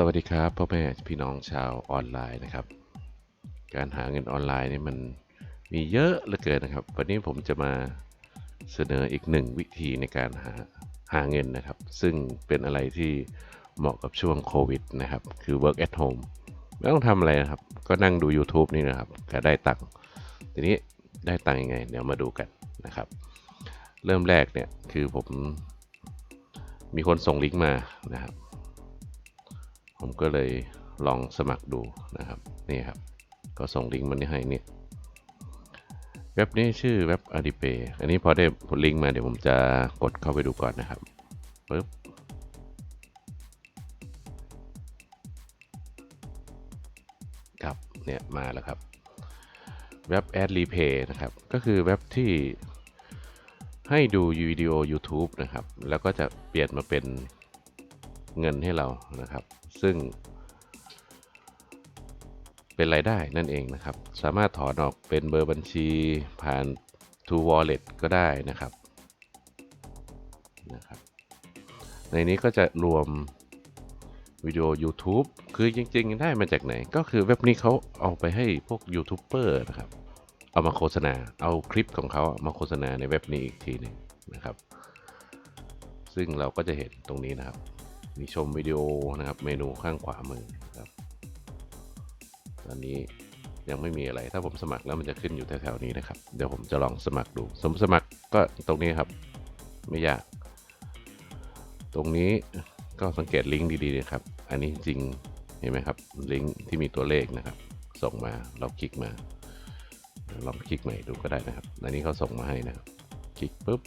สวัสดีครับพ่อแม่พี่น้องชาวออนไลน์นะครับ การหาเงินออนไลน์นี่มันมีเยอะเหลือเกินนะครับ วันนี้ผมจะมาเสนออีกหนึ่งวิธีในการหาหาเงินนะครับ ซึ่งเป็นอะไรที่เหมาะกับช่วงโควิดนะครับ คือ work at home ไม่ต้องทำอะไรนะครับ ก็นั่งดู YouTube นี่นะครับก็ได้ตังค์ทีนี้ได้ตังค์ยังไง เดี๋ยวมาดูกันนะครับ เริ่มแรกเนี่ยคือผมมีคนส่งลิงก์มานะครับ ผมก็เลยลองสมัครดูนะครับนี่ครับ ก็ส่งลิงก์มันให้เนี่ยเว็บนี้ชื่อเว็บ a d i p a y อันนี้พอได้ผลลิงก์มาเดี๋ยวผมจะกดเข้าไปดูก่อนนะครับปึ๊บครับเนี่ยมาแล้วครับเว็บ Ad Repay นะครับ ก็คือเว็บที่ให้ดูวิดีโอ YouTube นะครับ แล้วก็จะเปลี่ยนมาเป็นเงินให้เรานะครับ ซึ่ง เป็นรายได้นั่นเองนะครับ สามารถถอนออกเป็นเบอร์บัญชีผ่าน To Wallet ก็ได้นะครับนะครับ ในนี้ก็จะรวมวิดีโอ YouTube คือจริง ๆ ได้มาจากไหน ก็คือเว็บนี้เขาเอาไปให้พวกยูทูบเบอร์นะครับ เอามาโฆษณา เอาคลิปของเขามาโฆษณาในเว็บนี้อีกทีหนึ่งนะครับ ซึ่งเราก็จะเห็นตรงนี้นะครับ มีชมวิดีโอนะครับ เมนูข้างขวามือครับตอนนี้ยังไม่มีอะไร ถ้าผมสมัครแล้วมันจะขึ้นอยู่แถวๆนี้นะครับ เดี๋ยวผมจะลองสมัครดู สมสมัครก็ตรงนี้ครับ ไม่ยาก ตรงนี้ก็สังเกตลิงก์ดีๆนะครับ อันนี้จริงเห็นไหมครับ ลิงก์ที่มีตัวเลขนะครับ ส่งมาเราคลิกมา ลองคลิกใหม่ดูก็ได้นะครับ อันนี้เขาส่งมาให้นะครับ คลิกปุ๊บ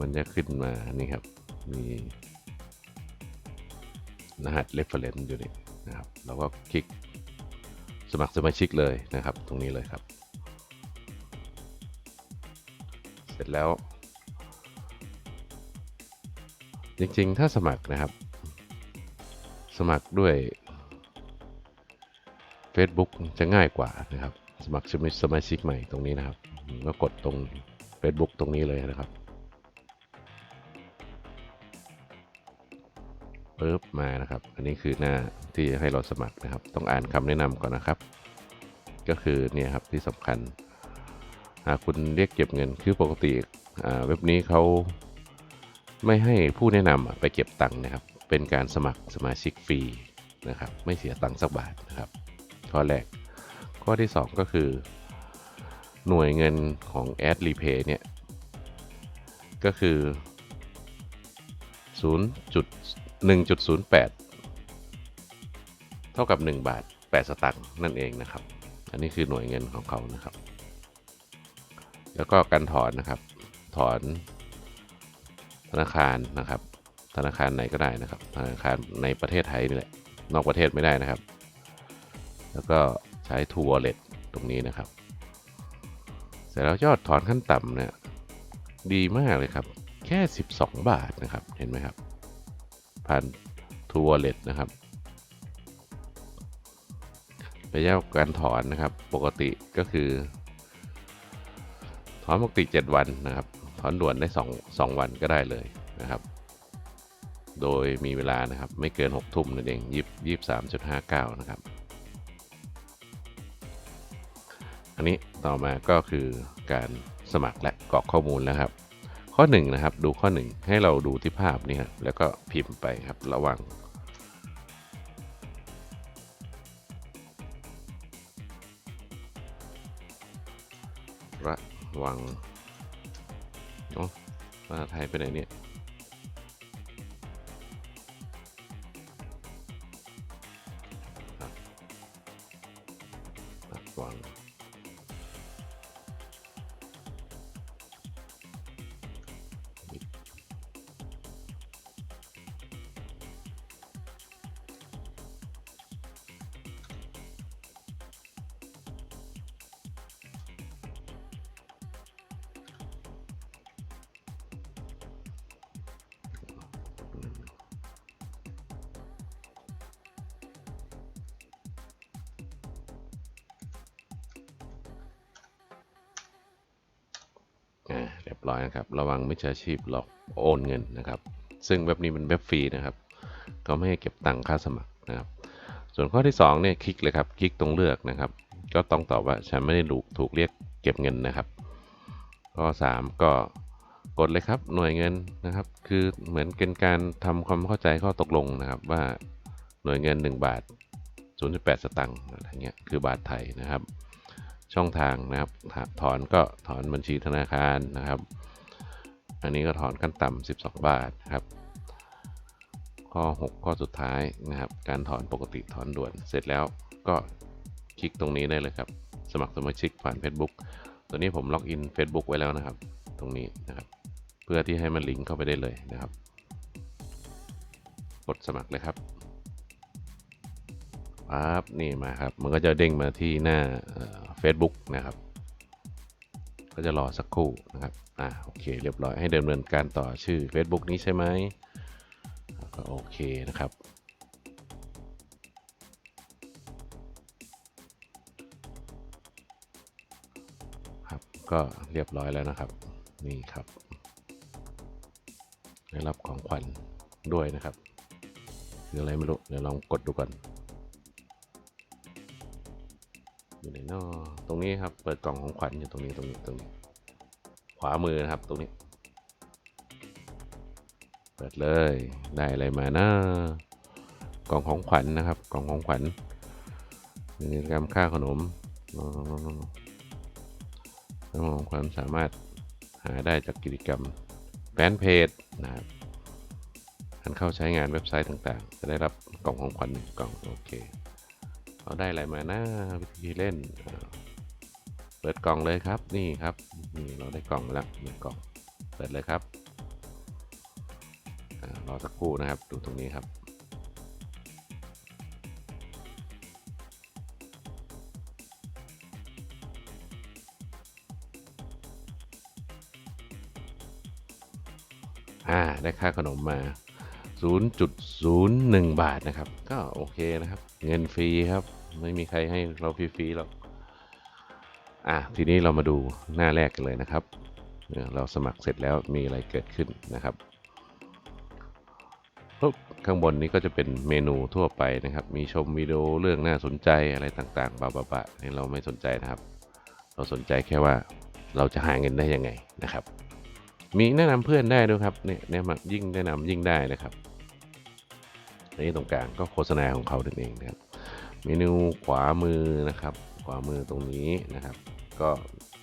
มันจะขึ้นมา นี่ครับ มี รหัส reference อยู่นี่นะครับเราก็คลิกสมัครสมาชิกเลยนะครับ ตรงนี้เลยครับ เสร็จแล้ว จริงๆ ถ้าสมัครนะครับ สมัครด้วย Facebook จะง่ายกว่านะครับ สมัครสมาสมาชิกใหม่ตรงนี้นะครับ ก็กดตรง Facebook ตรงนี้เลยนะครับ ปึ๊บมานะครับ อันนี้คือหน้าที่ให้เราสมัครนะครับ ต้องอ่านคำแนะนำก่อนนะครับ ก็คือเนี่ยครับที่สำคัญหากคุณเรียกเก็บเงินคือปกติเว็บนี้เขาไม่ให้ผู้แนะนำไปเก็บตังค์นะครับ เป็นการสมัครสมาชิกฟรีนะครับ ไม่เสียตังค์สักบาทนะครับ ข้อแรก ข้อที่ 2 ก็คือ หน่วยเงินของ Ad Repay เนี่ย ก็คือ 1.08 เท่ากับ 1 บาท 8 สตางค์นั่นเองนะครับ อันนี้คือหน่วยเงินของเขานะครับ แล้วก็การถอนนะครับ ถอนธนาคารนะครับ ธนาคารไหนก็ได้นะครับ ธนาคารในประเทศไทยนี่แหละ นอกประเทศไม่ได้นะครับ แล้วก็ใช้ True Wallet ตรงนี้นะครับ เสร็จแล้วยอดถอนขั้นต่ำเนี่ยดีมากเลยครับ แค่ 12 บาทนะครับ เห็นไหมครับ ผ่าน True Wallet นะครับระยะการถอนนะครับปกติก็คือ ถอนปกติ 7 วันนะครับ ถอนด่วนได้2 2วันก็ได้เลยนะครับ โดยมีเวลานะครับไม่เกิน 6 ทุ่มนั่นเองยี่สิบสามจุดห้าเก้านะครับ อันนี้ต่อมาก็คือการสมัครและกรอกข้อมูลแล้วครับ ข้อ1นะครับดูข้อ 1 ให้เราดูที่ภาพนี่ครับแล้วก็พิมพ์ไปครับระวังระวังเนาะภาษาไทยไปไหนเนี่ยาเรียบร้อยนะครับ ระวังมิจฉาชีพหลอกโอนเงินนะครับ ซึ่งเว็บนี้เป็นเว็บฟรีนะครับเขาไม่ให้เก็บตังค่าสมัครนะครับ ส่วนข้อที่2เนี่ยคลิกเลยครับ คลิกตรงเลือกนะครับ ก็ต้องตอบว่าฉันไม่ได้ถูกถูกเรียกเก็บเงินนะครับ ข้อ 3 ก็กดเลยครับหน่วยเงินนะครับ คือเหมือนเป็นการทำความเข้าใจข้อตกลงนะครับ ว่าหน่วยเงิน 1 บาท 0.8 สตังค์อะไรเงี้ยคือบาทไทยนะครับ ช่องทางนะครับ ถอนก็ถอนบัญชีธนาคารนะครับ อันนี้ก็ถอนขั้นต่ำ12 บาทครับ ข้อ 6 ข้อสุดท้ายนะครับ การถอนปกติถอนด่วนเสร็จแล้วก็คลิกตรงนี้ได้เลยครับ สมัครสมาชิกผ่าน Facebook ตัวนี้ผมล็อกอิน Facebook ไว้แล้วนะครับ ตรงนี้นะครับ เพื่อที่ให้มันลิงก์เข้าไปได้เลยนะครับ กดสมัครเลยครับปั๊บนี่มาครับ มันก็จะเด้งมาที่หน้า เฟซบุ๊กนะครับ ก็จะรอสักครู่นะครับอ่าโอเคเรียบร้อยให้ดำเนินการต่อชื่อ Facebook นี้ใช่ไหมก็โอเคนะครับครับ ก็เรียบร้อยแล้วนะครับ นี่ครับได้รับของขวัญด้วยนะครับคืออะไรไม่รู้ เดี๋ยวลองกดดูก่อน อยู่ไหนนอตรงนี้ครับ เปิดกล่องของขวัญอยู่ตรงนี้ตรงนี้ตรงนี้ ขวามือนะครับตรงนี้ เปิดเลย ได้อะไรมานะกล่องของขวัญนะครับ กล่องของขวัญกิจกรรมค่าขนมกล่องของขวัญสามารถหาได้จากกิจกรรมแฟนเพจนะครับท่านเข้าใช้งานเว็บไซต์ต่างๆ จะได้รับกล่องของขวัญหนึ่งกล่องโอเค เราได้อะไรมานะวิธีเล่น เปิดกล่องเลยครับ นี่ครับนี่เราได้กล่องมาแล้วหนึ่งกล่อง เปิดเลยครับอ่ารอสักครู่นะครับ ดูตรงนี้ครับ อ่า ได้ค่าขนมมา 0.01 บาทนะครับ ก็โอเคนะครับ เงินฟรีครับ ไม่มีใครให้เราฟรีๆหรอกอะทีนี้เรามาดูหน้าแรกกันเลยนะครับ เราสมัครเสร็จแล้วมีอะไรเกิดขึ้นนะครับปุ๊บข้างบนนี้ก็จะเป็นเมนูทั่วไปนะครับ มีชมวิดีโอเรื่องน่าสนใจอะไรต่างๆบาบาบะนี่เราไม่สนใจนะครับ เราสนใจแค่ว่าเราจะหาเงินได้ยังไงนะครับ มีแนะนำเพื่อนได้ด้วยครับเนี่ยแนะนำยิ่งแนะนำยิ่งได้นะครับ นนี้ตรงกลางก็โฆษณาของเขาเองนะครับเมนูขวามือนะครับ ขวามือตรงนี้นะครับ ก็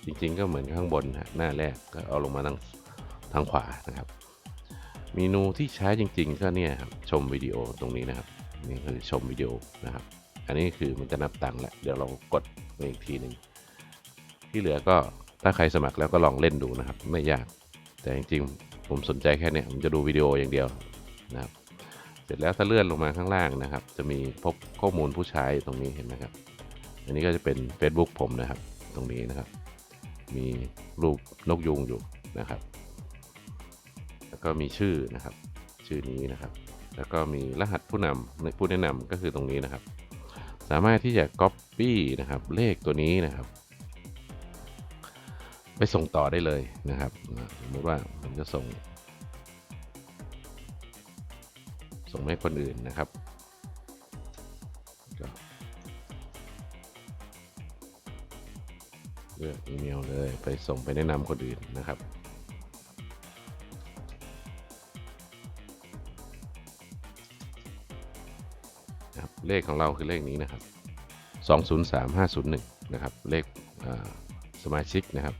จริงๆก็เหมือนข้างบนฮะหน้าแรกก็เอาลงมาทางทางขวานะครับเมนูที่ใช้จริง ๆ ก็เนี่ยครับชมวิดีโอตรงนี้นะครับนี่คือชมวิดีโอนะครับ อันนี้คือมันจะนับตังค์แหละเดี๋ยวเรากดอีกทีหนึ่งที่เหลือก็ถ้าใครสมัครแล้วก็ลองเล่นดูนะครับ ไม่ยากแต่จริงๆผมสนใจแค่เนี้ยผมจะดูวิดีโออย่างเดียวนะครับ สร็จแล้วถ้าเลื่อนลงมาข้างล่างนะครับ จะมีพบข้อมูลผู้ใช้ตรงนี้เห็นไหมครับ อันนี้ก็จะเป็น Facebook ผมนะครับ ตรงนี้นะครับ มีรูปนกยูงอยู่นะครับ แล้วก็มีชื่อนะครับ ชื่อนี้นะครับ แล้วก็มีรหัสผู้นำผู้แนะนำก็คือตรงนี้นะครับ สามารถที่จะ Copy นะครับ เลขตัวนี้นะครับ ไปส่งต่อได้เลยนะครับสมมติว่าผมจะส่ง ส่งให้คนอื่นนะครับเลือกอีเมลเลยไปส่งไปแนะนำคนอื่นนะครับเลขของเราคือเลขนี้นะครับ 203501 นะครับ เลขสมาชิกนะครับ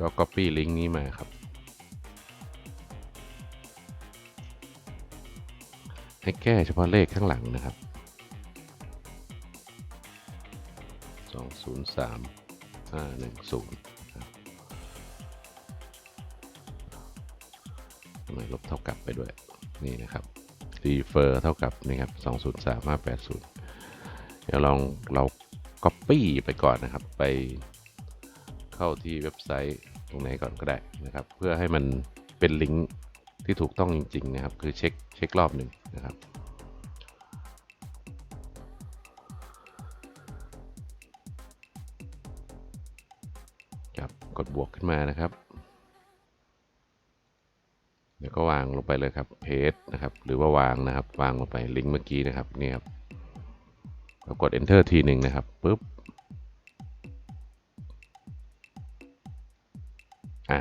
ก็ Copy ลิงก์นี้มาครับ ให้แก้เฉพาะเลขข้างหลังนะครับ 203510ทำไมลบเท่ากับไปด้วย นี่นะครับ refer เท่ากับนี่ครับ 203580 เดี๋ยวลองเรา copy ไปก่อนนะครับ ไปเข้าที่เว็บไซต์ตรงไหนก่อนก็ได้นะครับ เพื่อให้มันเป็นลิงก์ที่ถูกต้องจริง ๆ นะครับ คือเช็คเช็ครอบหนึ่ง นะครับครับกดบวกขึ้นมานะครับเดี๋ยวก็วางลงไปเลยครับเพจนะครับ หรือว่าวางนะครับ วางลงไปลิงก์เมื่อกี้นะครับนี่ครับแล้วกด enter ทีหนึ่งนะครับปุ๊บอ่า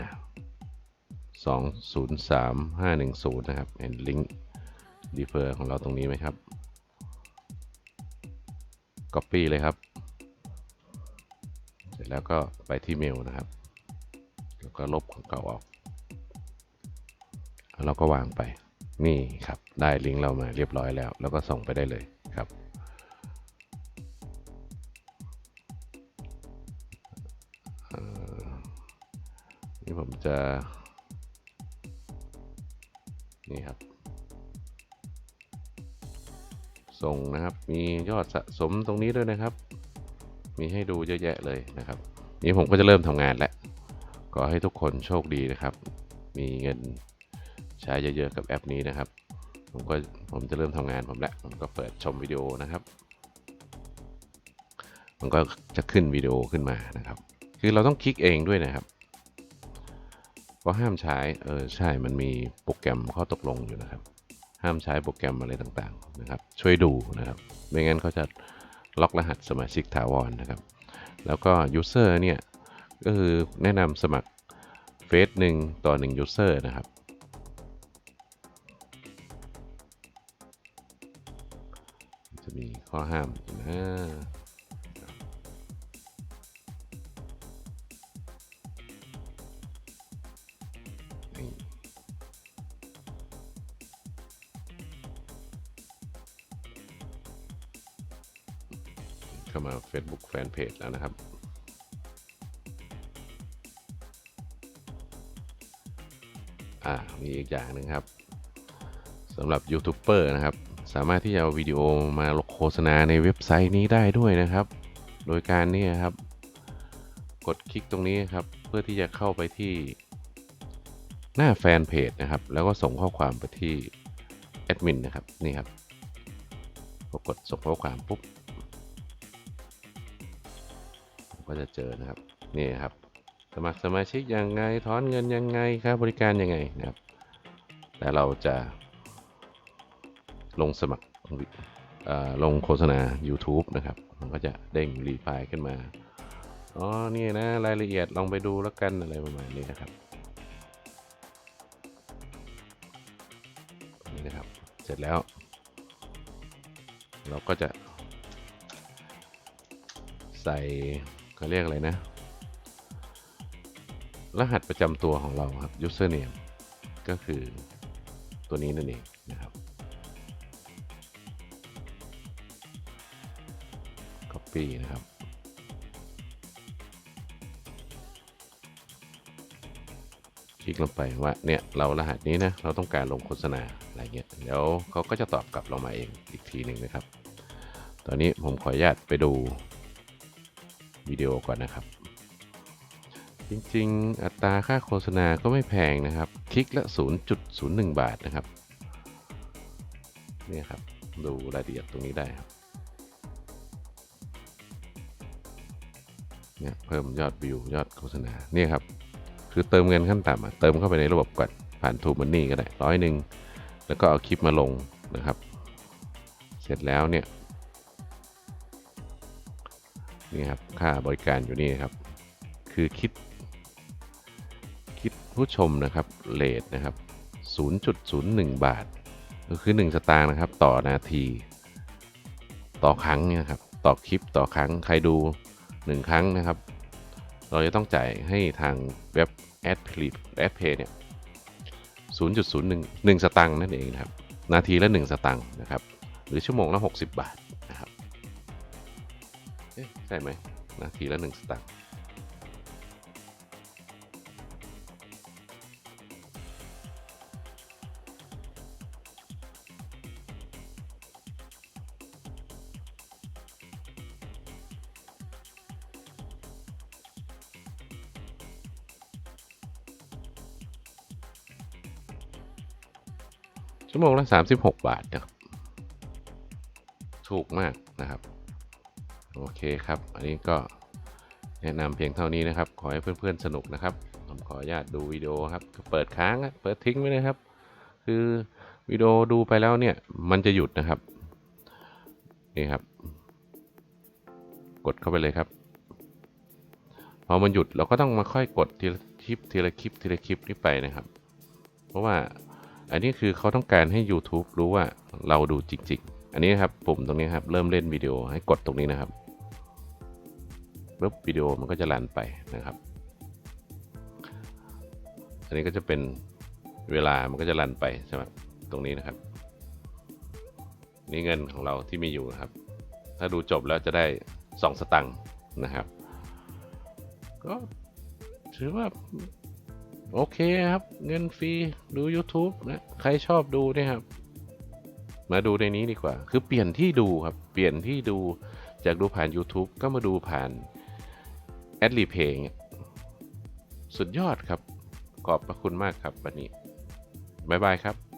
สองศูนย์สามห้าหนึ่งศูนย์นะครับเห็นลิงก์ ดีเฟอร์ของเราตรงนี้ไหมครับ Copy เลยครับ เสร็จแล้วก็ไปที่เมลนะครับ แล้วก็ลบของเก่าออกแล้วเราก็วางไป นี่ครับ ได้ลิงก์เรามาเรียบร้อยแล้ว แล้วก็ส่งไปได้เลยครับ นี่ผมจะ นี่ครับ ส่งนะครับ มียอดสะสมตรงนี้ด้วยนะครับ มีให้ดูเยอะแยะเลยนะครับ นี่ผมก็จะเริ่มทำงานแล้วขอให้ทุกคนโชคดีนะครับ มีเงินใช้เยอะๆกับแอปนี้นะครับ ผมก็ผมจะเริ่มทำงานผมแล้วผมก็เปิดชมวิดีโอนะครับ มันก็จะขึ้นวิดีโอขึ้นมานะครับ คือเราต้องคลิกเองด้วยนะครับเพราะห้ามใช้ เออใช่ มันมีโปรแกรมข้อตกลงอยู่นะครับ ห้ามใช้โปรแกรมอะไรต่างๆนะครับ ช่วยดูนะครับ ไม่งั้นเขาจะล็อกรหัสสมาชิกถาวรนะครับ แล้วก็ user เนี่ยก็คือแนะนำสมัครเฟซหนึ่งต่อหนึ่ง user นะครับ จะมีข้อห้ามนะ Facebook Fanpage แล้วนะครับ อ่า มีอีกอย่างหนึ่งครับสำหรับยูทูบเบอร์นะครับ สามารถที่จะเอาวิดีโอมาลงโฆษณาในเว็บไซต์นี้ได้ด้วยนะครับ โดยการนี่ครับ กดคลิกตรงนี้ครับ เพื่อที่จะเข้าไปที่หน้าแฟนเพจนะครับ แล้วก็ส่งข้อความไปที่แอดมินนะครับ นี่ครับพอกดส่งข้อความปุ๊บ ก็จะเจอนะครับนี่ครับ สมัครสมาชิกยังไงถอนเงินยังไงค่าบริการยังไงนะครับแต่เราจะ ลงสมัครลงโฆษณา YouTube นะครับ มันก็จะเด้งรีไฟล์ขึ้นมา อ๋อ นี่นะ รายละเอียดลองไปดูแล้วกันอะไรประมาณนี้นะครับนี่นะครับ เสร็จแล้ว เราก็จะใส่ เขาเรียกอะไรนะ รหัสประจำตัวของเราครับ username ก็คือตัวนี้นั่นเองนะครับ copy นะครับคลิกลงไปว่าเนี่ยเรารหัสนี้นะเราต้องการลงโฆษณาอะไรเงี้ยเดี๋ยวเขาก็จะตอบกลับเรามาเองอีกทีหนึ่งนะครับ ตอนนี้ผมขออนุญาตไปดู วิดีโอก่อนนะครับ จริงๆ อัตราค่าโฆษณาก็ไม่แพงนะครับ คลิกละ 0.01 บาทนะครับนี่ครับ ดูรายละเอียดตรงนี้ได้ครับเนี่ยเพิ่มยอดวิวยอดโฆษณาเนี่ยครับ คือเติมเงินขั้นต่ำเติมเข้าไปในระบบก่อนผ่านทูมันนี่ก็ได้ร้อยหนึ่งแล้วก็เอาคลิปมาลงนะครับ เสร็จแล้วเนี่ย นี่ครับค่าบริการอยู่นี่ครับ คือคิด คิดผู้ชมนะครับเลทนะครับ 0.01 บาท ก็คือ 1 สตางค์นะครับ ต่อนาที ต่อครั้งเนี่ยครับต่อคลิปต่อครั้งใครดู 1 ครั้งนะครับ เราจะต้องจ่ายให้ทางเว็บ Ad p l a y Ad Pay เนี่ย0.01 1 สตางค์นั่นเองนะครับ นาทีละ 1 สตางค์นะครับ หรือชั่วโมงละ 60 บาทนะครับเอ๊ะ ใช่ไหมนาทีละ1สตางค์ชั่วโมงละ36 บาทนะครับ ถูกมากนะครับ โอเคครับ อันนี้ก็แนะนำเพียงเท่านี้นะครับ ขอให้เพื่อนๆสนุกนะครับ ผมขออนุญาตดูวิดีโอครับ เปิดค้างเปิดทิ้งไว้เลยครับ คือวิดีโอดูไปแล้วเนี่ย มันจะหยุดนะครับ นี่ครับ กดเข้าไปเลยครับ พอมันหยุดเราก็ต้องมาค่อยกดทีละคลิปทีละคลิปทีละคลิปนี้ไปนะครับ เพราะว่าอันนี้คือเขาต้องการให้ YouTube รู้ว่าเราดูจริง ๆ อันนี้นะครับปุ่มตรงนี้ครับ เริ่มเล่นวิดีโอให้กดตรงนี้นะครับ ปุ๊บวิดีโอมันก็จะรันไปนะครับ อันนี้ก็จะเป็นเวลามันก็จะรันไปใช่ไหมตรงนี้นะครับ นี่เงินของเราที่มีอยู่นะครับ ถ้าดูจบแล้วจะได้ 2 สตังค์นะครับ ก็ถือว่าโอเคครับ เงินฟรีดู YouTube นะใครชอบดูเนี่ยครับ มาดูในนี้ดีกว่า คือเปลี่ยนที่ดูครับ เปลี่ยนที่ดูจากดูผ่าน YouTube ก็มาดูผ่าน แอดรีเพย์สุดยอดครับ ขอบพระคุณมากครับวันนี้ บ๊ายบายครับ